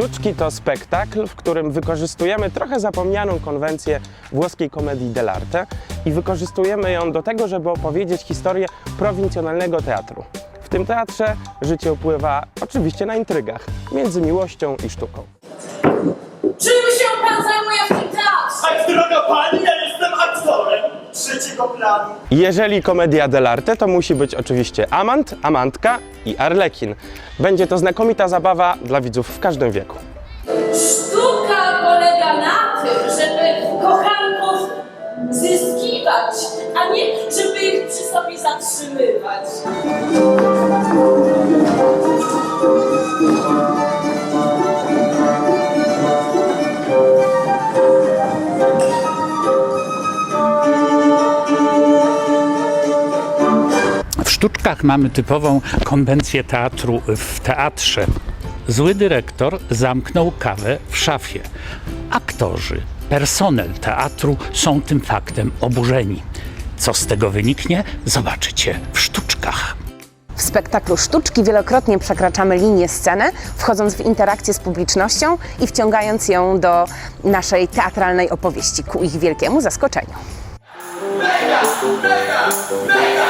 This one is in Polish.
Sztuczki to spektakl, w którym wykorzystujemy trochę zapomnianą konwencję włoskiej komedii dell'arte i wykorzystujemy ją do tego, żeby opowiedzieć historię prowincjonalnego teatru. W tym teatrze życie upływa oczywiście na intrygach między miłością i sztuką. Czym się pan zajmuje w tym teatrze? Ach, droga pani, trzeciego planu. Jeżeli komedia dell'arte, to musi być oczywiście amant, amantka i arlekin. Będzie to znakomita zabawa dla widzów w każdym wieku. Sztuka polega na tym, żeby kochanków zyskiwać, a nie żeby ich przy sobie zatrzymywać. Sztuczkach mamy typową konwencję teatru w teatrze. Zły dyrektor zamknął kawę w szafie. Aktorzy, personel teatru są tym faktem oburzeni. Co z tego wyniknie, zobaczycie w sztuczkach. W spektaklu Sztuczki wielokrotnie przekraczamy linię sceny, wchodząc w interakcję z publicznością i wciągając ją do naszej teatralnej opowieści ku ich wielkiemu zaskoczeniu. Mega, mega, mega,